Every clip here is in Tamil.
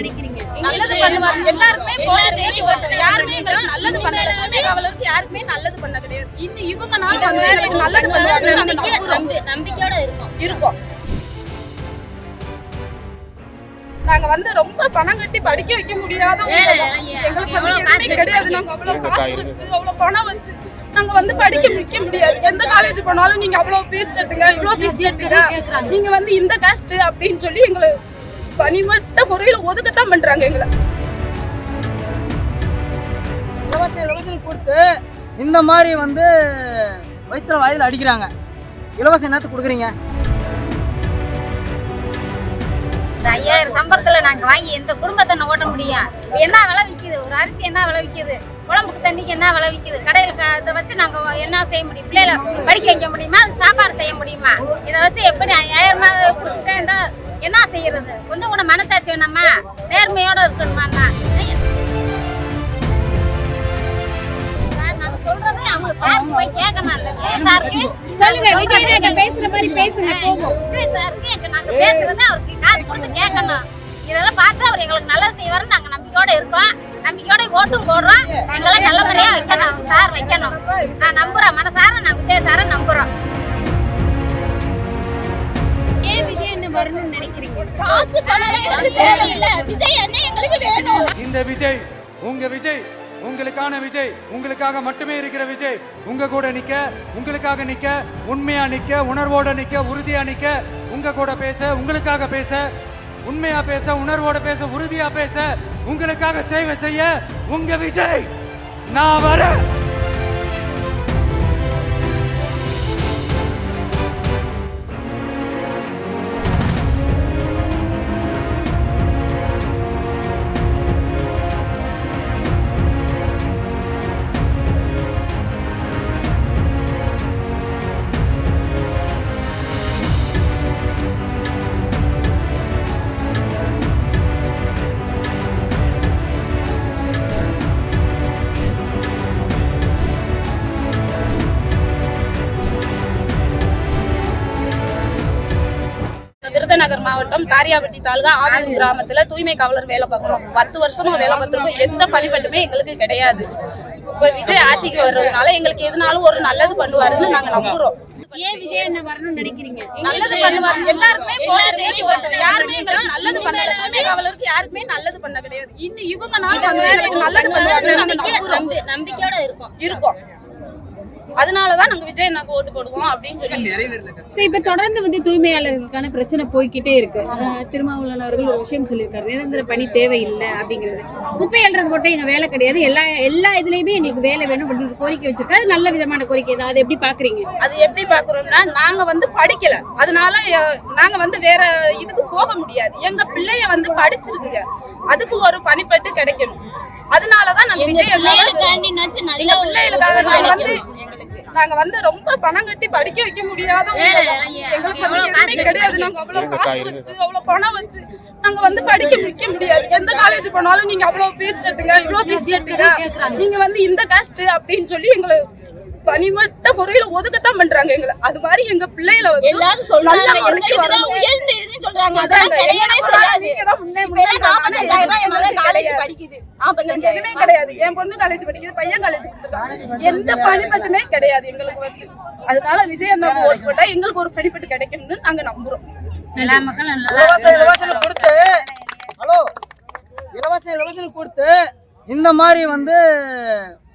நினைக்கிறீங்க? நல்லது பண்ணுவாங்க. எல்லாருமே போல ஜெயிச்சு வச்சு யாருமே எங்களுக்கு நல்லது பண்ணல காவலருக்கு யாருக்குமே நல்லது பண்ண கிடையாது. இன்னும் வந்து எங்களுக்கு நல்லது பண்ணுவாங்க. நம்பிக்கை நாங்க நம்பி- நம்பிக்கையோட இருக்கும். இருக்கோம். நாங்க வந்து ரொம்ப பணம் கட்டி படிக்க வைக்க எங்களுக்கு கட்டி கிடையாது. நாங்க அவ்வளவு காசு வச்சு அவ்வளவு பணம் வச்சு நாங்க வந்து படிக்க வைக்க முடியாது. எந்த காலேஜ் போனாலும் நீங்க அவ்வளவு ஃபீஸ் கட்டுங்க இவ்வளவு ஃபீஸ் கட்டுங்க. நீங்க வந்து இந்த காஸ்ட் அப்படின்னு சொல்லி எங்களை தனிமட்ட முறையில ஒதுக்கத்தான் பண்றாங்க எங்களை. இலவச இலவசம் கொடுத்து இந்த மாதிரி வந்து வயிற்றுல வயதில் அடிக்கிறாங்க. இலவசம் என்னத்துக்கு கொடுக்குறீங்க? ஐயாயிரம் சம்பளத்துல நாங்க வாங்கி எந்த குடும்பத்தை நான் ஓட்ட முடியும். என்ன விலை விக்குது? ஒரு அரிசி என்ன விலை விக்குது? குழம்புக்கு தண்ணிக்கு என்ன விலை விக்குது? கடையில் இதை வச்சு நாங்க என்ன செய்ய முடியும்? பிள்ளைகளை படிக்க வைக்க முடியுமா? சாப்பாடு செய்ய முடியுமா? இதை வச்சு எப்படி ஐயாயிரம் கொடுத்துட்டே இருந்தா என்ன செய்யறது? கொஞ்சம் கூட மனசாட்சி வேணாமா நேர்மையோட இருக்கணுமாண்ணா சொல்றது அவங்க சார் போய் கேட்கணும் சாருக்கு. சொல்லுங்க விஜய் பேசுற மாதிரி பேசுங்க போகும் விஜய் சாருக்கு நாங்க பேசுறதை அவருக்கு காது கொடுத்து கேட்கணும் இதெல்லாம் பார்த்து அவர் எங்களுக்கு நல்லது செய்வாருன்னு நாங்க நம்பிக்கையோட இருக்கோம். நம்பிக்கையோட ஓட்டும் போடுறோம். எங்களை நல்ல முறையா வைக்கணும் சார் வைக்கணும். நான் நம்புறோம் மனசார நான் விஜய் சாரை நம்புறோம். வரணும்னு நினைக்கிறீங்க? காசு பணம் எங்களுக்கு தேவையில்லை. விஜய் அண்ணன் எங்களுக்கு வேணும். இந்த விஜய் உங்க விஜய் உங்களுக்கான விஜய் உங்களுக்காக மட்டுமே இருக்கிற விஜய் உங்க கூட நிக்க உங்களுக்காக நிக்க உண்மையா நிக்க உணர்வோட நிக்க உறுதியா நிக்க உங்க கூட பேச உங்களுக்காக பேச உண்மையா பேச உணர்வோட பேச உறுதியா பேச உங்களுக்காக சேவை செய்ய உங்க விஜய் நான் வரேன். விருதுநகர் மாவட்டம் காரியாபட்டி தாலுகா ஆவூர் கிராமத்துல தூய்மை காவலர் வேலை பார்க்குறோம். பத்து வருஷமா வேலை பார்த்துருக்கோம். எந்த பணிப்பட்டுமே எங்களுக்கு கிடையாது. இப்ப விஜய் ஆட்சிக்கு வர்றதுனால எங்களுக்கு எதுனாலும் ஒரு நல்லது பண்ணுவாருன்னு நாங்க நம்புறோம். ஏன் விஜய் என்ன வரணும்னு நினைக்கிறீங்க? நல்லது பண்ணுவாரு. எல்லாருக்குமே போல ஜெயிச்சு வச்சு யாருமே எங்களுக்கு நல்லது பண்ணல. தூய்மை காவலருக்கு யாருக்குமே நல்லது பண்ண கிடையாது. இன்னும் எங்களுக்கு நல்லது. நம்பி- நம்பிக்கையோட இருக்கும். இருக்கோம். அதனாலதான் நாங்க விஜய் நாங்க ஓட்டு போடுவோம் அப்படின்னு சொல்லி சரி இப்ப தொடர்ந்து வந்து தூய்மையாளர்களுக்கான பிரச்சனை போய்க்கிட்டே இருக்கு. திருமாவளவன் அவர்கள் ஒரு விஷயம் சொல்லியிருக்காரு. நிரந்தர பணி தேவையில்லை அப்படிங்கிறது. குப்பை அள்ளுறது மட்டும் எங்க வேலை கிடையாது. எல்லா எல்லா இதுலயுமே எங்களுக்கு வேலை வேணும் அப்படின்னு கோரிக்கை வச்சிருக்காரு. நல்ல விதமான கோரிக்கை தான். அதை எப்படி பாக்குறீங்க? அது எப்படி பாக்குறோம்னா நாங்க வந்து படிக்கல. அதனால நாங்க வந்து வேற இதுக்கு போக முடியாது. எங்க பிள்ளைய வந்து படிச்சிருக்குங்க. அதுக்கு ஒரு பணிப்பட்டு கிடைக்கணும். அதனாலதான் நாங்க விஜய் நாங்க வந்து நாங்க வந்து ரொம்ப பணம் கட்டி படிக்க வைக்க. ஏழை, எங்களுக்கு வந்து காசு எதுவுமே கிடையாது. நாங்க அவ்வளவு காசு வச்சு அவ்வளவு பணம் வச்சு நாங்க வந்து படிக்க வைக்க முடியாது. எந்த காலேஜ் போனாலும் நீங்க அவ்வளவு ஃபீஸ் கட்டுங்க இவ்வளவு ஃபீஸ் கட்டுங்க. நீங்க வந்து இந்த காஸ்ட் அப்படின்னு சொல்லி எங்களை தனிமட்ட முறையில ஒதுக்கத்தான் பண்றாங்க எங்களை. அது மாதிரி எங்க பிள்ளைகளை வந்து எல்லாரும் சொல்றாங்க உயர்ந்ததுன்னு சொல்றாங்க. அதெல்லாம் கிடையவே செய்யாது. நாற்பத்தஞ்சாயிரம் ரூபாய் என் மகன் காலேஜ் கிடையாது. படிக்குது. எதுவுமே நாற்பத்தஞ்சாயிரம் கிடையாது. என் பொண்ணு காலேஜ் படிக்குது பையன் காலேஜ் படிச்சிருக்கான். எந்த பணிப்பட்டுமே கிடையாது எங்களுக்கு வந்து. அதனால விஜய் அண்ணாவுக்கு ஓட்டு போட்டா எங்களுக்கு ஒரு பணிப்பட்டு கிடைக்கும்னு நாங்க நம்புறோம். எல்லா மக்களும் கொடுத்து. ஹலோ. இலவச இலவசம் கொடுத்து இந்த மாதிரி வந்து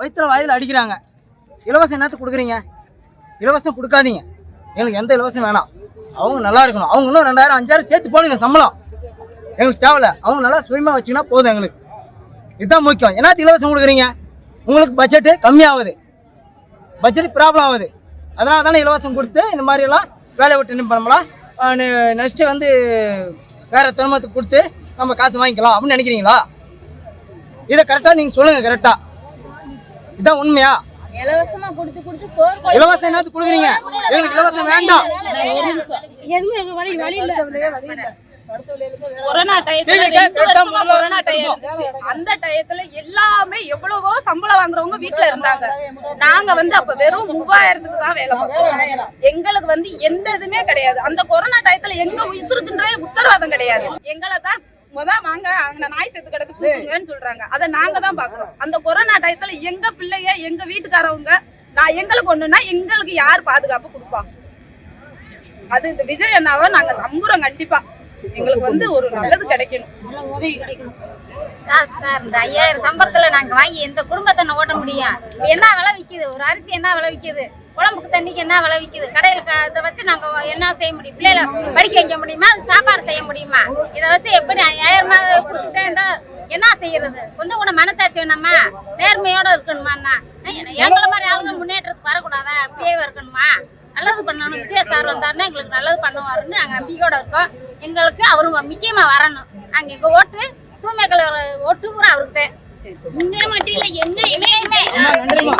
வயிற்றுல வாயில் அடிக்கிறாங்க. இலவசம் என்னத்துக்கு கொடுக்குறீங்க? இலவசம் கொடுக்காதீங்க. எங்களுக்கு எந்த இலவசம் வேணாம். அவங்க நல்லா இருக்கணும். அவங்க இன்னும் ரெண்டாயிரம் அஞ்சாயிரம் சேர்த்து போடுங்க சம்பளம். எங்களுக்கு தேவையில்ல. அவங்க நல்லா சுயமாக வச்சுக்கினா போதும் எங்களுக்கு. இதுதான் முக்கியம். என்னத்துக்கு இலவசம் கொடுக்குறீங்க? உங்களுக்கு பட்ஜெட்டு கம்மியாகுது. பட்ஜெட் ப்ராப்ளம் ஆகுது. அதனால தானே இலவசம் கொடுத்து இந்த மாதிரியெல்லாம் வேலையை விட்டு பண்ணலாம்? நெக்ஸ்ட்டு வந்து வேறு துறைமுகத்துக்கு கொடுத்து நம்ம காசு வாங்கிக்கலாம் அப்படின்னு நினைக்கிறீங்களா? இதை கரெக்டாக நீங்கள் சொல்லுங்கள் கரெக்டாக இதான் உண்மையா? இலவசமா கொடுத்து கொடுத்து இலவசம் என்னத்துக்கு கொடுக்குறீங்க? எங்களுக்கு இலவசம் வேண்டாம். டயத்துல ரெண்டு கேட்டா வருஷமா முதல்ல கொரோனா இருந்துச்சு. அந்த டயத்துல எல்லாமே எவ்வளவோ சம்பளம் வாங்குறவங்க வீட்ல இருந்தாங்க. நாங்க வந்து அப்ப வெறும் மூவாயிரத்துக்கு தான் வேலை பார்த்தோம் எங்களுக்கு வந்து எந்த இதுமே கிடையாது. அந்த கொரோனா டயத்துல எங்க உசுருக்குன்ற உத்தரவாதம் கிடையாது. எங்களை தான் முத வாங்க அங்க நாய் செத்து கிடக்கு தூக்குங்கன்னு சொல்றாங்க. அதை நாங்க தான் பாக்குறோம் அந்த கொரோனா டயத்துல எங்க பிள்ளைய எங்க வீட்டுக்காரவங்க நான் எங்களுக்கு ஒண்ணுன்னா எங்களுக்கு யார் பாதுகாப்பு கொடுப்பா? அது இந்த விஜய் அண்ணாவை நாங்க நம்புறோம் கண்டிப்பா. எங்களுக்கு வந்து ஒரு நல்லது கிடைக்கணும். சார், சார் இந்த ஐயாயிரம் சம்பளத்துல நாங்க வாங்கி எந்த குடும்பத்தை நான் ஓட்ட முடியும்? என்ன விலை விக்குது? ஒரு அரிசி என்ன விலை விக்குது? குழம்புக்கு தண்ணிக்கு என்ன விலை விற்கிது கடையில் க- இதை வச்சு நாங்க என்ன செய்ய முடியும்? பிள்ளைகளை படிக்க வைக்க முடியுமா? சாப்பாடு செய்ய முடியுமா? இதை வச்சு எப்படி ஐயாயிரமா ரூபாய் கொடுத்துட்டே என்ன செய்யறது? கொஞ்சம் கூட மனசாட்சி வேணாமா? நேர்மையோட இருக்கணுமா எங்களை மாதிரி ஆளுங்க முன்னேற்றத்துக்கு வரக்கூடாதா? அப்படியே இருக்கணுமா? நல்லது பண்ணணும். விஜய் சார் வந்தாருன்னா எங்களுக்கு நல்லது பண்ணுவாருன்னு நாங்கள் நம்பிக்கையோட இருக்கோம். எங்களுக்கு அவர் முக்கியமா வரணும். நாங்கள் எங்கள் ஓட்டு தூய்மை கலர் ஓட்டு பூரா அவருக்கு இங்கே மட்டும் இல்லை எங்கேயுமே ரொம்ப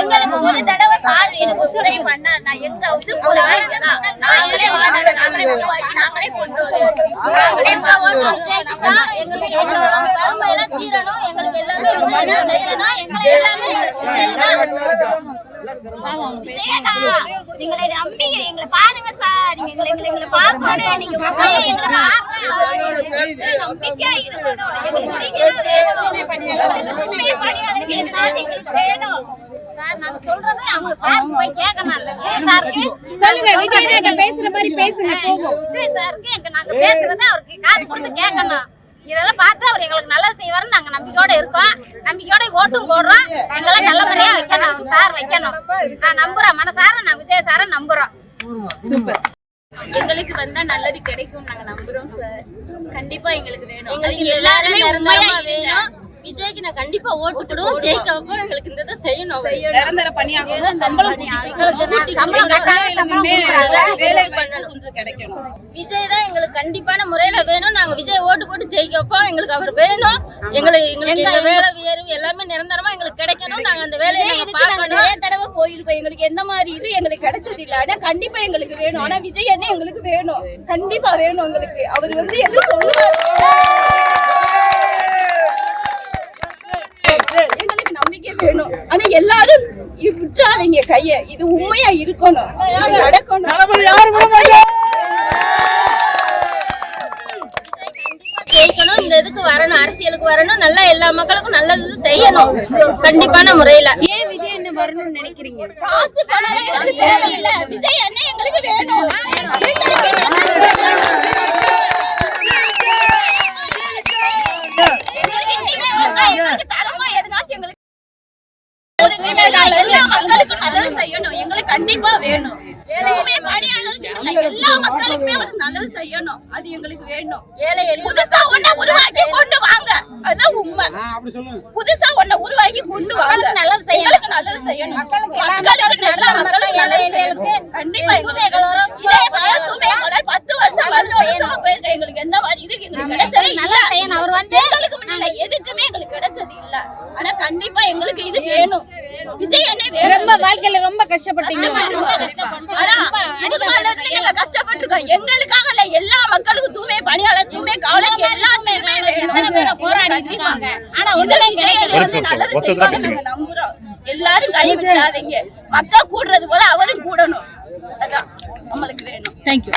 எங்களுக்கு ஒரு தடவை சார் எனக்கு உதவி பண்ணா நான் எங்க இது ஒரு வேலைக்கு தான் நாங்களே வாங்கினது நாங்களே உருவாக்கி நாங்களே கொண்டு வருவோம். நாங்களே எங்க ஓட்டு விஜய்க்கு தான் எங்களுக்கு எங்களோட வறுமை எல்லாம் தீரணும். எங்களுக்கு எல்லாமே விஜய் தான் செய்யணும். எங்களுக்கு எல்லாமே எங்களுக்கு விஜய் தான். விஜயண்ணா, எங்களை நம்பி எங்களை பாருங்க சார். நீங்க எங்களை எங்களை பார்க்கணும் நீங்க எங்களை சொல்லுங்க விஜய் பேசுற மாதிரி பேசுங்க போகும் விஜய் சாருக்கு எங்க நாங்க பேசுறதை அவருக்கு காது கொடுத்து கேட்கணும். இதெல்லாம் பார்த்து அவர் எங்களுக்கு நல்லது செய்வாருன்னு நாங்க நம்பிக்கையோட இருக்கோம். நம்பிக்கையோட ஓட்டும் போடுறோம். எங்களை நல்ல முறையா வைக்கணும் அவங்க சார் வைக்கணும். நான் நம்புறோம் மனசார நான் விஜய் சாரை நம்புறோம். எங்களுக்கு வந்தா நல்லது கிடைக்கும் நாங்க நம்புறோம் சார் கண்டிப்பா எங்களுக்கு வேணும் எங்களுக்கு எல்லாரும். வேணும் விஜய்க்கு நான் கண்டிப்பா ஓட்டு போடுவோம் ஜெயிக்க வைப்போம் எங்களுக்கு இந்த இதை செய்யணும். நிரந்தர பணியாக சம்பளம் எங்களுக்கு சம்பளம் கட்டாத சம்பளம் கொடுக்குறாங்க வேலை வாய்ப்பு கொஞ்சம் கிடைக்கணும். விஜய் தான் எங்களுக்கு கண்டிப்பான முறையில வேணும் நாங்க விஜய் ஓட்டு போட்டு ஜெயிக்க வைப்போம் எங்களுக்கு அவர் வேணும். எங்களுக்கு எங்களுக்கு எங்க வேலை உயர்வு எல்லாமே நிரந்தரமா எங்களுக்கு கிடைக்கணும். நாங்க அந்த வேலையை நிறைய தடவை போயிருக்கோம். எங்களுக்கு எந்த மாதிரி இது எங்களுக்கு கிடைச்சது இல்ல. ஆனா கண்டிப்பா எங்களுக்கு வேணும். ஆனா விஜய் அண்ணே எங்களுக்கு வேணும். கண்டிப்பா வேணும் எங்களுக்கு. அவர் வந்து எது சொல்லுவாரு எங்களுக்கு நம்பிக்கை வேணும் ஆனா எல்லாரும் விட்டுறாதீங்க கைய. இது உண்மையா இருக்கணும். இது நடக்கணும். ஜெயிக்கணும். இந்த இதுக்கு வரணும். அரசியலுக்கு வரணும். நல்லா எல்லா மக்களுக்கும் நல்லது செய்யணும். கண்டிப்பான முறையில. ஏன் விஜய் என்ன வரணும்னு நினைக்கிறீங்க? காசு பணம் எங்களுக்கு தேவையில்லை. விஜய் அண்ணே எங்களுக்கு வேணும் எங்களுக்கு எங்களுக்கு இனிமே வந்தா எங்களுக்கு தரமா எதுனாச்சும் எங்களுக்கு ஒரு நிலையில எல்லா மக்களுக்கும் நல்லது செய்யணும் எங்களுக்கு கண்டிப்பா வேணும். எல்லா மக்களுக்குமே அவர் நல்லது செய்யணும். அது எங்களுக்கு வேணும். புதுசா ஒண்ண உருவாக்கி கொண்டு வாங்க. அதான் உண்மை. புதுசா ஒண்ண உருவாக்கி கொண்டு வாங்க. நல்லது செய்யணும். எங்களுக்கு நல்லது செய்யணும். மக்களுக்கு எல்லா மக்களுக்கு. கண்டிப்பா பத்து வருஷம் போயிருக்கேன். எங்களுக்கு எந்த மாதிரி இது எங்களுக்கு கிடைச்சது இல்ல. செய்யணும். அவர் வந்து எங்களுக்கு முன்னால எதுக்குமே எங்களுக்கு கிடைச்சது இல்ல. ஆனா கண்டிப்பா எங்களுக்கு இது வேணும். ரொம்ப வாழ்க்கையில ரொம்ப கஷ்டப்பட்டீங்க. கஷ்டப்பட்டிருக்கோம். எங்களுக்காக இல்ல, எல்லா மக்களுக்கும் தூய்மை பணியாளர் தூய்மை காவலர். பேரை போராடிட்டு இருக்காங்க? ஆனா ஒண்ணுமே கிடைக்கல நம்புறோம். எல்லாரும் கை மக்கள் கூடுறது போல அவரும் கூடணும். அதான் நம்மளுக்கு வேணும். தேங்க்யூ